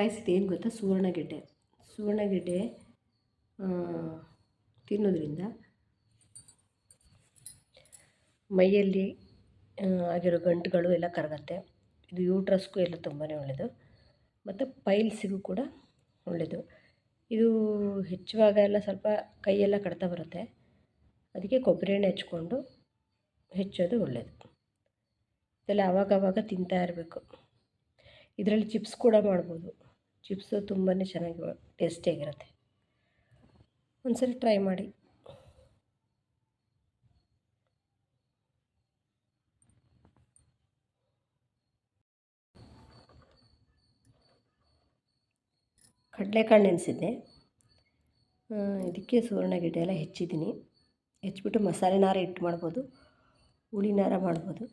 ಕಾಯಿಸಿದ್ದು ಏನು ಗೊತ್ತಾ? ಸುವರ್ಣಗೆಡ್ಡೆ. ಸುವರ್ಣಗೆಡ್ಡೆ ತಿನ್ನೋದ್ರಿಂದ ಮೈಯಲ್ಲಿ ಆಗಿರೋ ಗಂಟುಗಳು ಎಲ್ಲ ಕರಗತ್ತೆ. ಇದು ಯೂಟ್ರಸ್ಗೂ ಎಲ್ಲ ತುಂಬಾ ಒಳ್ಳೆಯದು ಮತ್ತು ಪೈಲ್ಸಿಗೂ ಕೂಡ ಒಳ್ಳೆಯದು ಇದು ಹೆಚ್ಚುವಾಗ ಎಲ್ಲ ಸ್ವಲ್ಪ ಕೈಯೆಲ್ಲ ಕಡ್ತಾ ಬರುತ್ತೆ. ಅದಕ್ಕೆ ಕೊಬ್ಬರಿ ಎಣ್ಣೆ ಹಚ್ಕೊಂಡು ಹೆಚ್ಚೋದು ಒಳ್ಳೆಯದು ಇದೆಲ್ಲ ಆವಾಗವಾಗ ತಿಂತಾ ಇರಬೇಕು. ಇದರಲ್ಲಿ ಚಿಪ್ಸ್ ಕೂಡ ಮಾಡ್ಬೋದು. ಚಿಪ್ಸು ತುಂಬಾ ಚೆನ್ನಾಗಿ ಟೇಸ್ಟಿಯಾಗಿರುತ್ತೆ. ಒಂದ್ಸರಿ ಟ್ರೈ ಮಾಡಿ. ಕಡಲೆಕಾಳು ನೆನೆಸಿದ್ದೆ. ಇದಕ್ಕೆ ಸುವರ್ಣಗೆಡ್ಡೆ ಎಲ್ಲ ಹೆಚ್ಚಿದ್ದೀನಿ. ಹೆಚ್ಚಿಬಿಟ್ಟು ಮಸಾಲೆ ನಾರ ಇಟ್ಟು ಮಾಡ್ಬೋದು. ಹುಳಿ ನಾರ ಮಾಡ್ಬೋದು.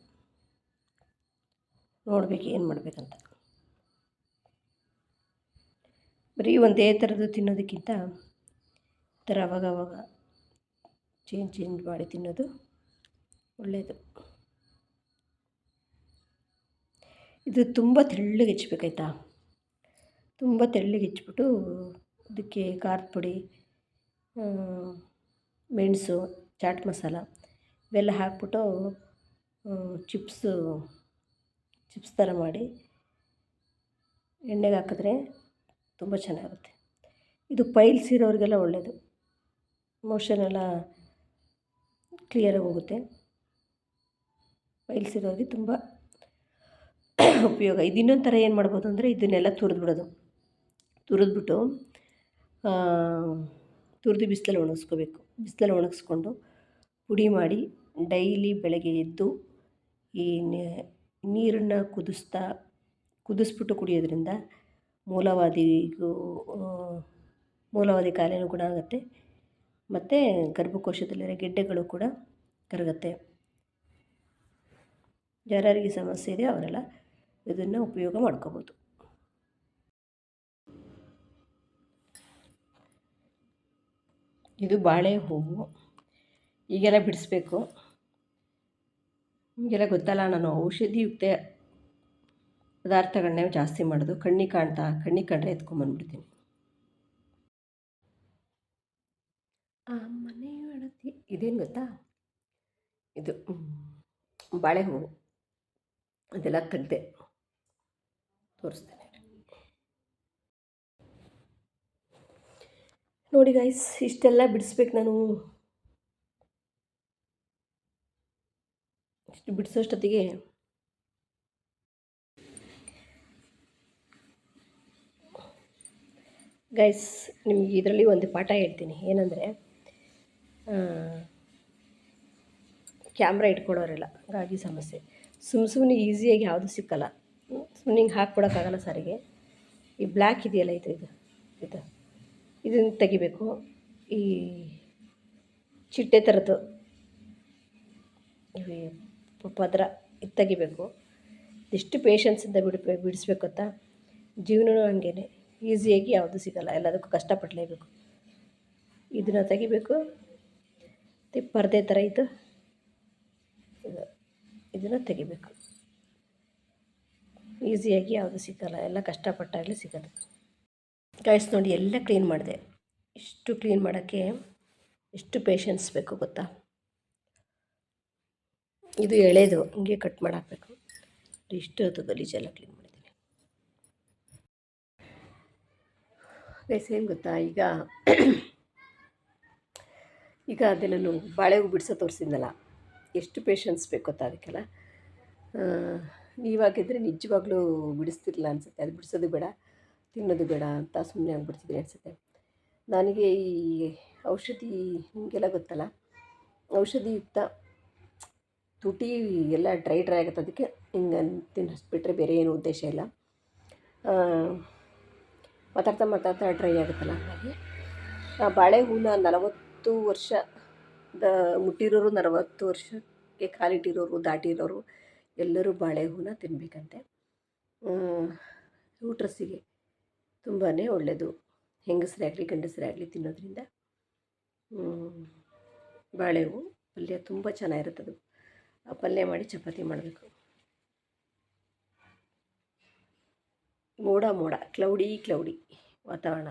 ನೋಡ್ಬೇಕು ಏನು ಮಾಡಬೇಕಂತ. ಬರೀ ಒಂದೇ ಥರದ್ದು ತಿನ್ನೋದಕ್ಕಿಂತ ಥರ ಅವಾಗ ಅವಾಗ ಚೇಂಜ್ ಚೇಂಜ್ ಮಾಡಿ ತಿನ್ನೋದು ಒಳ್ಳೆಯದು ಇದು ತುಂಬ ತೆಳ್ಳಗೆ ಹೆಚ್ಚಬೇಕಾಯ್ತಾ ತುಂಬ ತೆಳ್ಳಗೆ ಹೆಚ್ಚಿಬಿಟ್ಟು ಅದಕ್ಕೆ ಖಾರದ ಪುಡಿ ಮೆಣಸು, ಚಾಟ್ ಮಸಾಲ ಇವೆಲ್ಲ ಹಾಕ್ಬಿಟ್ಟು ಚಿಪ್ಸು, ಚಿಪ್ಸ್ ಥರ ಮಾಡಿ ಎಣ್ಣೆಗೆ ಹಾಕಿದ್ರೆ ತುಂಬ ಚೆನ್ನಾಗುತ್ತೆ ಇದು ಪೈಲ್ಸ್ ಇರೋರಿಗೆಲ್ಲ ಒಳ್ಳೆಯದು ಮೋಷನ್ ಎಲ್ಲ ಕ್ಲಿಯರಾಗಿ ಹೋಗುತ್ತೆ. ಪೈಲ್ಸ್ ಇರೋರಿಗೆ ತುಂಬ ಉಪಯೋಗ. ಇದು ಇನ್ನೊಂದು ಥರ ಏನು ಮಾಡ್ಬೋದು ಅಂದರೆ ಇದನ್ನೆಲ್ಲ ತುರಿದ್ಬಿಡೋದು ತುರಿದ್ಬಿಟ್ಟು ತುರಿದು ಬಿಸಿಲಲ್ಲಿ ಒಣಗಿಸ್ಕೋಬೇಕು. ಬಿಸಿಲಲ್ಲಿ ಒಣಗಿಸ್ಕೊಂಡು ಪುಡಿ ಮಾಡಿ ಡೈಲಿ ಬೆಳಗ್ಗೆ ಎದ್ದು ಈ ನೀರನ್ನು ಕುದಿಸ್ತಾ, ಕುದಿಸ್ಬಿಟ್ಟು ಕುಡಿಯೋದ್ರಿಂದ ಮೂಲವಾದಿಗೂ ಮೂಲವಾದಿ ಕಾಯಿಲೆನೂ ಗುಣ ಆಗುತ್ತೆ. ಮತ್ತು ಗರ್ಭಕೋಶದಲ್ಲಿರೋ ಗೆಡ್ಡೆಗಳು ಕೂಡ ಕರಗುತ್ತೆ. ಯಾರ್ಯಾರಿಗೆ ಸಮಸ್ಯೆ ಇದೆ ಅವರೆಲ್ಲ ಇದನ್ನು ಉಪಯೋಗ ಮಾಡ್ಕೋಬೋದು. ಇದು ಬಾಳೆ ಹೂವು. ಈಗೆಲ್ಲ ಬಿಡಿಸ್ಬೇಕು. ನಿಮಗೆಲ್ಲ ಗೊತ್ತಲ್ಲ ನಾನು ಔಷಧಿಯುಕ್ತ ಪದಾರ್ಥಗಳನ್ನೇ ಜಾಸ್ತಿ ಮಾಡೋದು. ಕಣ್ಣಿಗೆ ಕಾಣ್ತಾ, ಕಣ್ಣಿಗೆ ಕಂಡ್ರೆ ಎತ್ಕೊಂಬಂದ್ಬಿಡ್ತೀನಿ ಆ ಮನೆಯೊಳತಿ ಇದೇನು ಗೊತ್ತಾ? ಇದು ಬಾಳೆ ಹೂವು ಅದೆಲ್ಲ ತೆಗ್ದೆ ತೋರಿಸ್ತೇನೆ. ನೋಡಿ ಗೈಸ್ ಇಷ್ಟೆಲ್ಲ ಬಿಡಿಸ್ಬೇಕು ನಾನು. ಇಷ್ಟು ಬಿಡಿಸೋಷ್ಟೊತ್ತಿಗೆ ಗೈಸ್ ನಿಮಗೆ ಇದರಲ್ಲಿ ಒಂದು ಪಾಠ ಹೇಳ್ತೀನಿ. ಏನಂದರೆ ಕ್ಯಾಮ್ರಾ ಇಟ್ಕೊಳ್ಳೋರೆಲ್ಲ ಹಾಗಾಗಿ ಸಮಸ್ಯೆ. ಸುಮ್ಮ ಸುಮ್ಮನೆ ಈಸಿಯಾಗಿ ಯಾವುದು ಸಿಕ್ಕಲ್ಲ. ಸುಮ್ಮನೆ ಹಿಂಗೆ ಹಾಕ್ಬಿಡೋಕ್ಕಾಗಲ್ಲ ಸಾರಿಗೆ. ಈ ಬ್ಲ್ಯಾಕ್ ಇದೆಯಲ್ಲ ಇದು ಇದು ಇದು. ಇದನ್ನು ತೆಗಿಬೇಕು. ಈ ಚಿಟ್ಟೆ ಥರದ್ದು ಈ ಪದರ ಇದು ತೆಗಿಬೇಕು. ಎಷ್ಟು ಪೇಷನ್ಸಿಂದ ಬಿಡ್ಬೇ ಬಿಡಿಸ್ಬೇಕು ಗೊತ್ತಾ ಜೀವನವೂ ಹಂಗೇ ಈಸಿಯಾಗಿ ಯಾವುದು ಸಿಗೋಲ್ಲ, ಎಲ್ಲದಕ್ಕೂ ಕಷ್ಟಪಡಲೇಬೇಕು. ಇದನ್ನು ತೆಗಿಬೇಕು. ಪರದೆ ಥರ ಇದು ಇದು, ಇದನ್ನು ತೆಗಿಬೇಕು. ಈಸಿಯಾಗಿ ಯಾವುದು ಸಿಗಲ್ಲ, ಎಲ್ಲ ಕಷ್ಟಪಟ್ಟಾಗಲೇ ಸಿಗೋದು. ಗಾಯ್ಸ್ ನೋಡಿ, ಎಲ್ಲ ಕ್ಲೀನ್ ಮಾಡಿದೆ. ಇಷ್ಟು ಕ್ಲೀನ್ ಮಾಡೋಕ್ಕೆ ಎಷ್ಟು ಪೇಷನ್ಸ್ ಬೇಕು ಗೊತ್ತಾ? ಇದು ಎಳೆದು ಹಿಂಗೆ ಕಟ್ ಮಾಡಾಕಬೇಕು. ಇಷ್ಟು ಹೊತ್ತು ಗಲೀಜೆಲ್ಲ ಕ್ಲೀನ್ ಗೈಸ್ ಏನು ಗೊತ್ತಾ? ಈಗ ಈಗ ಅದೇ ನಾನು ಬಾಳೆ ಹೂ ಬಿಡಿಸೋ ತೋರಿಸಿದ್ನಲ್ಲ, ಎಷ್ಟು ಪೇಷನ್ಸ್ ಬೇಕು ಗೊತ್ತಾ ಅದಕ್ಕೆಲ್ಲ? ನೀವಾಗಿದ್ದರೆ ನಿಜವಾಗ್ಲೂ ಬಿಡಿಸ್ತಿರಲ್ಲ ಅನಿಸುತ್ತೆ. ಅದು ಬಿಡಿಸೋದು ಬೇಡ, ತಿನ್ನೋದು ಬೇಡ ಅಂತ ಸುಮ್ಮನೆ ಆಗಿಬಿಡ್ತಿದ್ರಿ ಅನಿಸುತ್ತೆ. ನನಗೆ ಈ ಔಷಧಿ, ನಿಮಗೆಲ್ಲ ಗೊತ್ತಲ್ಲ? ಔಷಧಿಯುಕ್ತ ತುಟಿ ಎಲ್ಲ ಡ್ರೈ ಡ್ರೈ ಆಗುತ್ತೆ. ಅದಕ್ಕೆ ಹಿಂಗೆ ತಿನ್ನಿಸ್ಬಿಟ್ರೆ ಬೇರೆ ಏನು ಉದ್ದೇಶ ಇಲ್ಲ. ಮಾತಾಡ್ತಾ ಮಾತಾಡ್ತಾ ಡ್ರೈ ಆಗುತ್ತಲ್ಲ? ಹಾಗಾಗಿ ಆ ಬಾಳೆ ಹೂನ ನಲವತ್ತು ವರ್ಷದ ಮುಟ್ಟಿರೋರು ನಲವತ್ತು ವರ್ಷಕ್ಕೆ ಕಾಲಿಟ್ಟಿರೋರು ದಾಟಿರೋರು ಎಲ್ಲರೂ ಬಾಳೆ ಹೂನ ತಿನ್ನಬೇಕಂತೆ ಯೂಟ್ರಸ್ಸಿಗೆ ತುಂಬಾ ಒಳ್ಳೆಯದು ಹೆಂಗಸರೇ ಆಗಲಿ, ಗಂಡಸರೇ ಆಗಲಿ ತಿನ್ನೋದ್ರಿಂದ. ಬಾಳೆ ಹೂವು ಪಲ್ಯ ತುಂಬ ಚೆನ್ನಾಗಿರುತ್ತದು. ಆ ಪಲ್ಯ ಮಾಡಿ ಚಪಾತಿ ಮಾಡಬೇಕು. ಮೋಡ ಮೋಡ ಕ್ಲೌಡಿ ಕ್ಲೌಡಿ ವಾತಾವರಣ.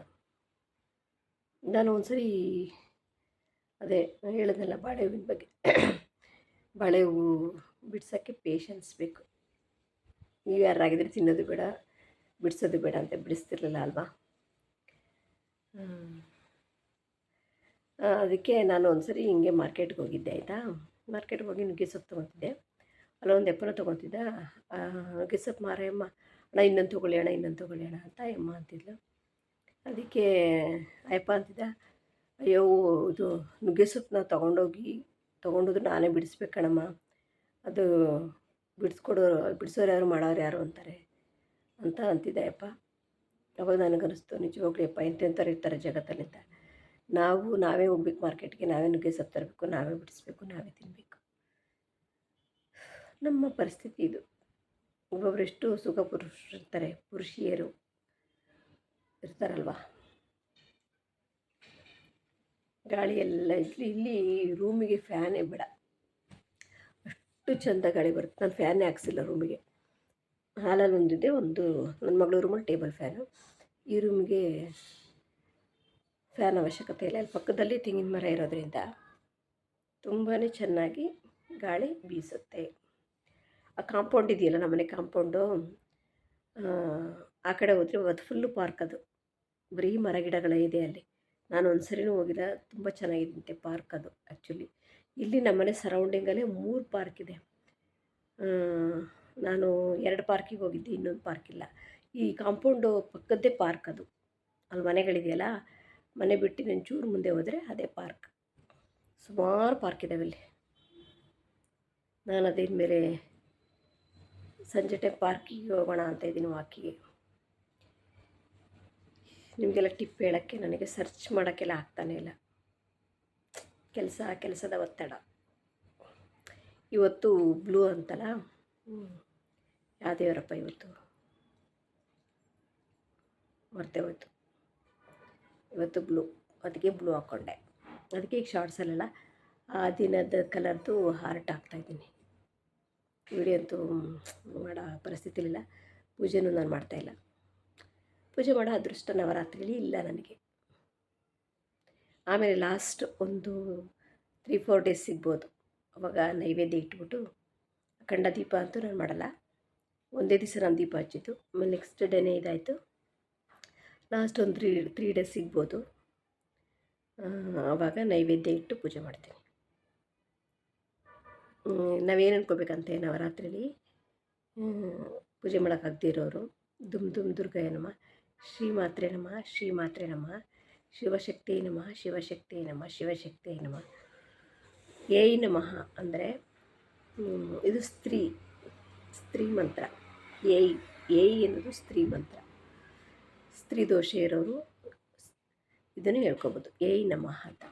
ನಾನು ಒಂದ್ಸರಿ ಅದೇ ಹೇಳಿದ್ನಲ್ಲ ಬಾಳೆ ಹೂವಿನ ಬಗ್ಗೆ. ಬಾಳೆ ಹೂವು ಬಿಡ್ಸೋಕ್ಕೆ ಪೇಷನ್ಸ್ ಬೇಕು. ನೀವು ಯಾರಾಗಿದ್ರೆ ತಿನ್ನೋದು ಬೇಡ, ಬಿಡಿಸೋದು ಬೇಡ ಅಂತ ಬಿಡಿಸ್ತಿರ್ಲಿಲ್ಲ ಅಲ್ವಾ? ಅದಕ್ಕೆ ನಾನು ಒಂದ್ಸರಿ ಹಿಂಗೆ ಮಾರ್ಕೆಟ್ಗೆ ಹೋಗಿದ್ದೆ, ಆಯಿತಾ? ಮಾರ್ಕೆಟ್ಗೆ ಹೋಗಿ ನುಗ್ಗೆಸೊಪ್ಪು ತೊಗೊತಿದ್ದೆ. ಅಲ್ಲೊಂದು ಎಪ್ಪನ ತೊಗೊತಿದ್ದೆ. ನುಗ್ಗೆಸೊಪ್ಪು ನುಗ್ಗೆ ಸೊಪ್ಪು ಮಾರಮ್ಮ ಅಣ್ಣ, ಇನ್ನೊಂದು ತೊಗೊಳ್ಳಿ ಅಣ್ಣ, ಇನ್ನೊಂದು ತೊಗೊಳ್ಳಿ ಅಣ್ಣ ಅಂತ ಅಮ್ಮ ಅಂತಿದ್ಲು. ಅದಕ್ಕೆ ಅಯ್ಯಪ್ಪ ಅಂತಿದ್ದ, ಅಯ್ಯೋ, ಇದು ನುಗ್ಗೆ ಸೊಪ್ಪನ್ನ ತೊಗೊಂಡೋಗಿ, ತೊಗೊಂಡೋದ್ರು ನಾನೇ ಬಿಡಿಸ್ಬೇಕಣಮ್ಮ. ಅದು ಬಿಡಿಸ್ಕೊಡೋರು ಬಿಡಿಸೋರು ಯಾರು, ಮಾಡೋರು ಯಾರು ಅಂತಾರೆ. ಅಂತ ಅಂತಿದ್ದೆ ಅಯ್ಯಪ್ಪ. ಅವಾಗ ನನಗನ್ನಿಸ್ತು, ನಿಜವಾಗ್ಲೂ ಅಪ್ಪ ಎಂತೆಂಥವ್ರು ಇರ್ತಾರೆ ಜಗತ್ತಲ್ಲಿ ಅಂತ ನಾವು, ನಾವೇ ಹೋಗ್ಬೇಕು ಮಾರ್ಕೆಟ್ಗೆ, ನಾವೇ ನುಗ್ಗೆ ಸೊಪ್ಪು ತರಬೇಕು, ನಾವೇ ಬಿಡಿಸ್ಬೇಕು, ನಾವೇ ತಿನ್ನಬೇಕು ನಮ್ಮ ಪರಿಸ್ಥಿತಿ ಇದು. ಒಬ್ಬೊಬ್ರು ಎಷ್ಟು ಸುಖ ಪುರುಷರು ಇರ್ತಾರೆ, ಪುರುಷಿಯರು ಇರ್ತಾರಲ್ವ? ಗಾಳಿ ಎಲ್ಲ ಇಲ್ಲಿ ಇಲ್ಲಿ ರೂಮಿಗೆ ಫ್ಯಾನೇ ಬೇಡ. ಅಷ್ಟು ಚಂದ ಗಾಳಿ ಬರುತ್ತೆ. ನಾನು ಫ್ಯಾನೇ ಹಾಕ್ಸಿಲ್ಲ ರೂಮಿಗೆ. ಹಾಲಲ್ಲಿ ಒಂದಿದೆ, ಒಂದು ನನ್ನ ಮಗಳ ರೂಮಲ್ಲಿ ಟೇಬಲ್ ಫ್ಯಾನು. ಈ ರೂಮಿಗೆ ಫ್ಯಾನ್ ಅವಶ್ಯಕತೆ ಇಲ್ಲ. ಅಲ್ಲಿ ಪಕ್ಕದಲ್ಲಿ ತೆಂಗಿನ ಮರ ಇರೋದ್ರಿಂದ ತುಂಬಾ ಚೆನ್ನಾಗಿ ಗಾಳಿ ಬೀಸುತ್ತೆ. ಆ ಕಾಂಪೌಂಡ್ ಇದೆಯಲ್ಲ ನಮ್ಮನೆ ಕಾಂಪೌಂಡು ಆ ಕಡೆ ಹೋದರೆ ಅದು ಫುಲ್ಲು ಪಾರ್ಕ್ ಅದು. ಬರೀ ಮರ ಗಿಡಗಳೇ ಇದೆ ಅಲ್ಲಿ. ನಾನು ಒಂದು ಸರಿನೂ ಹೋಗಿಲ್ಲ, ತುಂಬ ಚೆನ್ನಾಗಿದ್ದಂತೆ ಪಾರ್ಕ್ ಅದು ಆ್ಯಕ್ಚುಲಿ ಇಲ್ಲಿ ನಮ್ಮನೆ ಸರೌಂಡಿಂಗಲ್ಲೇ ಮೂರು ಪಾರ್ಕ್ ಇದೆ. ನಾನು ಎರಡು ಪಾರ್ಕಿಗೆ ಹೋಗಿದ್ದೆ, ಇನ್ನೊಂದು ಪಾರ್ಕ್ ಇಲ್ಲ. ಈ ಕಾಂಪೌಂಡು ಪಕ್ಕದ್ದೇ ಪಾರ್ಕ್ ಅದು. ಅಲ್ಲಿ ಮನೆಗಳಿದೆಯಲ್ಲ, ಮನೆ ಬಿಟ್ಟು ನಾನು ಚೂರು ಮುಂದೆ ಹೋದರೆ ಅದೇ ಪಾರ್ಕ್ ಸುಮಾರು ಪಾರ್ಕ್ ಇದ್ದಾವೆ ಇಲ್ಲಿ. ನಾನು ಅದೇನ ಮೇಲೆ ಸಂಜೆ ಟೈಮ್ ಪಾರ್ಕಿಗೆ ಹೋಗೋಣ ಅಂತ ಇದ್ದೀನಿ ವಾಕಿಗೆ. ನಿಮಗೆಲ್ಲ ಟಿಪ್ ಹೇಳೋಕ್ಕೆ ನನಗೆ ಸರ್ಚ್ ಮಾಡೋಕ್ಕೆಲ್ಲ ಆಗ್ತಾನೆ ಇಲ್ಲ. ಕೆಲಸ, ಕೆಲಸದ ಒತ್ತಡ. ಇವತ್ತು ಬ್ಲೂ ಅಂತಲ್ಲ? ಹ್ಮ್. ಯಾವ ದೇವರಪ್ಪ ಇವತ್ತು? ಮರ್ತೇ ಹೋಯ್ತು. ಇವತ್ತು ಬ್ಲೂ ಅದಕ್ಕೆ ಬ್ಲೂ ಹಾಕ್ಕೊಂಡೆ ಅದಕ್ಕೆ ಈಗ ಶಾರ್ಟ್ಸಲ್ಲೆಲ್ಲ ಆ ದಿನದ ಕಲರ್ದು ಹಾರ್ಟ್ ಹಾಕ್ತಾಯಿದ್ದೀನಿ ವಿಡಿಯೋ ಅಂತೂ ಮಾಡೋ ಪರಿಸ್ಥಿತಿಲಿಲ್ಲ. ಪೂಜೆನೂ ನಾನು ಮಾಡ್ತಾಯಿಲ್ಲ ಪೂಜೆ ಮಾಡೋ ಅದೃಷ್ಟ ನವರಾತ್ರಿಲಿ ಇಲ್ಲ ನನಗೆ. ಆಮೇಲೆ ಲಾಸ್ಟ್ ಒಂದು ತ್ರೀ ಫೋರ್ ಡೇಸ್ ಸಿಗ್ಬೋದು. ಅವಾಗ ನೈವೇದ್ಯ ಇಟ್ಬಿಟ್ಟು ಅಖಂಡ ದೀಪ ಅಂತೂ ನಾನು ಮಾಡಲ್ಲ. ಒಂದೇ ದಿವಸ ನಾನು ದೀಪ ಹಚ್ಚಿತ್ತು ಆಮೇಲೆ ನೆಕ್ಸ್ಟ್ ಡೇನೇ ಇದಾಯಿತು. ಲಾಸ್ಟ್ ಒಂದು ತ್ರೀ ತ್ರೀ ಡೇಸ್ ಸಿಗ್ಬೋದು. ಆವಾಗ ನೈವೇದ್ಯ ಇಟ್ಟು ಪೂಜೆ ಮಾಡ್ತೀನಿ. ನಾವೇನು ಅನ್ಕೋಬೇಕಂತೆ ನವರಾತ್ರಿಲಿ? ಪೂಜೆ ಮಾಡೋಕ್ಕಾಗದೇ ಇರೋರು ದುಮ್ ದುಮ್ ದುರ್ಗಾಯ ನಮ. ಶ್ರೀ ಮಾತ್ರೆ ನಮ ಶ್ರೀ ಮಾತ್ರೆ ನಮ. ಶಿವಶಕ್ತಿ ನಮ ಶಿವಶಕ್ತಿ ನಮ ಶಿವಶಕ್ತಿ ನಮ. ಏಯ್ ನಮಃ ಅಂದರೆ ಇದು ಸ್ತ್ರೀ ಸ್ತ್ರೀ ಮಂತ್ರ. ಏಯ್ ಏಯ್ ಅನ್ನೋದು ಸ್ತ್ರೀ ಮಂತ್ರ. ಸ್ತ್ರೀ ದೋಷ ಇರೋರು, ಇದನ್ನು ಹೇಳ್ಕೊಬೋದು. ಏಯ್ ನಮಃ ಅಂತ.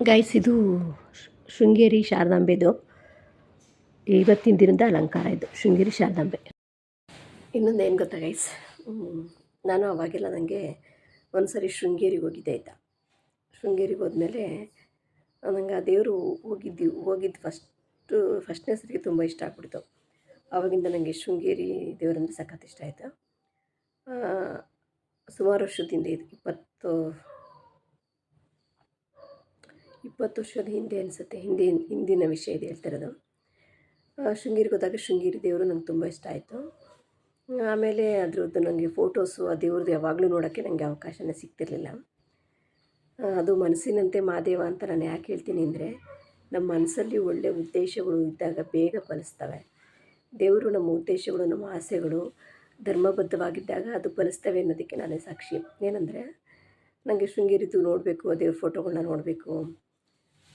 ಗೈಸ್ ಇದು ಶೃಂಗೇರಿ ಶಾರದಾಂಬೆದು. ಇವತ್ತಿನ ದಿನದ ಅಲಂಕಾರ ಇದು, ಶೃಂಗೇರಿ ಶಾರದಾಂಬೆ. ಇನ್ನೊಂದು ಏನು ಗೊತ್ತಾ ಗೈಸ್ ನಾನು ಅವಾಗೆಲ್ಲ ನನಗೆ ಒಂದು ಸರಿ ಶೃಂಗೇರಿಗೆ ಹೋಗಿದ್ದೆ ಆಯಿತಾ. ಶೃಂಗೇರಿಗೆ ಹೋದ್ಮೇಲೆ ನನಗೆ ಆ ದೇವರು ಹೋಗಿದ್ದು ಹೋಗಿದ್ದು ಫಸ್ಟು ಫಸ್ಟ್ನೇ ಸರಿಗೆ ತುಂಬ ಇಷ್ಟ ಆಗ್ಬಿಡ್ತು. ಆವಾಗಿಂದ ನನಗೆ ಶೃಂಗೇರಿ ದೇವರಂದ್ರೆ ಸಖತ್ ಇಷ್ಟ ಆಯಿತು. ಸುಮಾರು ವರ್ಷದಿಂದ ಇದು ಇಪ್ಪತ್ತು ಇಪ್ಪತ್ತು ವರ್ಷದ ಹಿಂದೆ ಅನಿಸುತ್ತೆ. ಹಿಂದೆ, ಹಿಂದಿನ ವಿಷಯ ಇದೆ ಹೇಳ್ತಿರೋದು. ಶೃಂಗೇರಿಗೆ ಹೋದಾಗ ಶೃಂಗೇರಿ ದೇವರು ನಂಗೆ ತುಂಬ ಇಷ್ಟ ಆಯಿತು. ಆಮೇಲೆ ಅದ್ರದ್ದು ನನಗೆ ಫೋಟೋಸು ಆ ದೇವ್ರದ್ದು ಯಾವಾಗಲೂ ನೋಡೋಕ್ಕೆ ನನಗೆ ಅವಕಾಶನೇ ಸಿಗ್ತಿರಲಿಲ್ಲ. ಅದು ಮನಸ್ಸಿನಂತೆ ಮಾದೇವ ಅಂತ ನಾನು ಯಾಕೆ ಹೇಳ್ತೀನಿ ಅಂದರೆ, ನಮ್ಮ ಮನಸ್ಸಲ್ಲಿ ಒಳ್ಳೆಯ ಉದ್ದೇಶಗಳು ಇದ್ದಾಗ ಬೇಗ ಫಲಿಸ್ತವೆ. ದೇವರು ನಮ್ಮ ಉದ್ದೇಶಗಳು, ನಮ್ಮ ಆಸೆಗಳು ಧರ್ಮಬದ್ಧವಾಗಿದ್ದಾಗ ಅದು ಫಲಿಸ್ತವೆ ಅನ್ನೋದಕ್ಕೆ ನಾನೇ ಸಾಕ್ಷಿ. ಏನಂದರೆ ನನಗೆ ಶೃಂಗೇರಿದು ನೋಡಬೇಕು ದೇವ್ರ ಫೋಟೋಗಳನ್ನ ನೋಡಬೇಕು.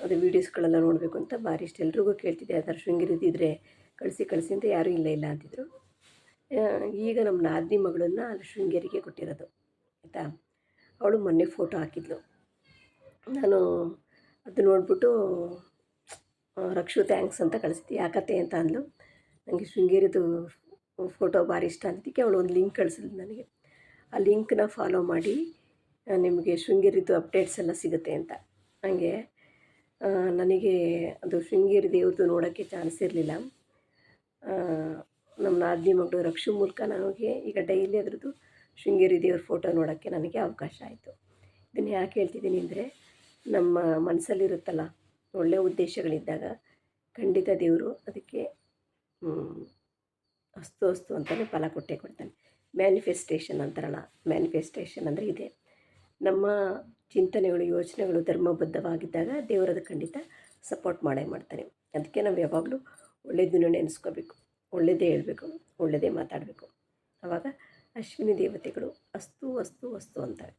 ಅದು ವೀಡಿಯೋಸ್ಗಳೆಲ್ಲ ನೋಡಬೇಕು ಅಂತ ಭಾರಿ ಇಷ್ಟ. ಎಲ್ರಿಗೂ ಕೇಳ್ತಿದ್ದೆ ಯಾವ್ದಾರು ಥರ ಇದ್ದರೆ ಕಳಿಸಿ ಕಳಿಸಿ ಅಂತ ಯಾರೂ ಇಲ್ಲ ಇಲ್ಲ ಅಂತಿದ್ರು. ಈಗ ನಮ್ಮ ನಾದಿನಿ ಮಗಳನ್ನ ಅಲ್ಲಿ ಶೃಂಗೇರಿಗೆ ಕೊಟ್ಟಿರೋದು, ಆಯಿತಾ? ಅವಳು ಮೊನ್ನೆ ಫೋಟೋ ಹಾಕಿದ್ಲು. ನಾನು ಅದು ನೋಡ್ಬಿಟ್ಟು ರಕ್ಷು ಥ್ಯಾಂಕ್ಸ್ ಅಂತ ಕಳಿಸ್ತಿ ಯಾಕತ್ತೆ ಅಂತ ಅಂದ್ಲು. ನನಗೆ ಶೃಂಗೇರಿದು ಫೋಟೋ ಭಾರಿ ಇಷ್ಟ ಅಂತಿದ್ದಕ್ಕೆ ಅವಳು ಒಂದು ಲಿಂಕ್ ಕಳಿಸಿದ್ಲು ನನಗೆ. ಆ ಲಿಂಕ್ನ ಫಾಲೋ ಮಾಡಿ ನಿಮಗೆ ಶೃಂಗೇರಿದು ಅಪ್ಡೇಟ್ಸ್ ಎಲ್ಲ ಸಿಗುತ್ತೆ ಅಂತ. ಹಾಗೆ ನನಗೆ ಅದು ಶೃಂಗೇರಿ ದೇವ್ರದ್ದು ನೋಡೋಕ್ಕೆ ಚಾನ್ಸ್ ಇರಲಿಲ್ಲ. ನಮ್ಮ ನಾದಿನಿ ಮಗಳು ರಕ್ಷು ಮೂಲಕ ನನಗೆ ಈಗ ಡೈಲಿ ಅದರದ್ದು ಶೃಂಗೇರಿ ದೇವ್ರ ಫೋಟೋ ನೋಡೋಕ್ಕೆ ನನಗೆ ಅವಕಾಶ ಆಯಿತು. ಇದನ್ನು ಯಾಕೆ ಹೇಳ್ತಿದ್ದೀನಿ ಅಂದರೆ ನಮ್ಮ ಮನಸ್ಸಲ್ಲಿರುತ್ತಲ್ಲ ಒಳ್ಳೆಯ ಉದ್ದೇಶಗಳಿದ್ದಾಗ ಖಂಡಿತ ದೇವರು ಅದಕ್ಕೆ ಅಸ್ತು ಅಸ್ತು ಅಂತಲೇ ಫಲ ಕೊಟ್ಟೇ ಕೊಡ್ತಾನೆ. ಮ್ಯಾನಿಫೆಸ್ಟೇಷನ್ ಅಂತಾರಲ್ಲ ಮ್ಯಾನಿಫೆಸ್ಟೇಷನ್ ಅಂದರೆ ಇದೆ. ನಮ್ಮ ಚಿಂತನೆಗಳು, ಯೋಚನೆಗಳು ಧರ್ಮಬದ್ಧವಾಗಿದ್ದಾಗ ದೇವರದ ಖಂಡಿತ ಸಪೋರ್ಟ್ ಮಾಡೇ ಮಾಡ್ತಾನೆ ಅದಕ್ಕೆ ನಾವು ಯಾವಾಗಲೂ ಒಳ್ಳೆಯದನ್ನು ನೆನೆಸ್ಕೋಬೇಕು. ಒಳ್ಳೆಯದೇ ಹೇಳಬೇಕು. ಒಳ್ಳೆಯದೇ ಮಾತಾಡಬೇಕು. ಆವಾಗ ಅಶ್ವಿನಿ ದೇವತೆಗಳು ಅಸ್ತು ಅಸ್ತು ಅಸ್ತು ಅಂತಾರೆ.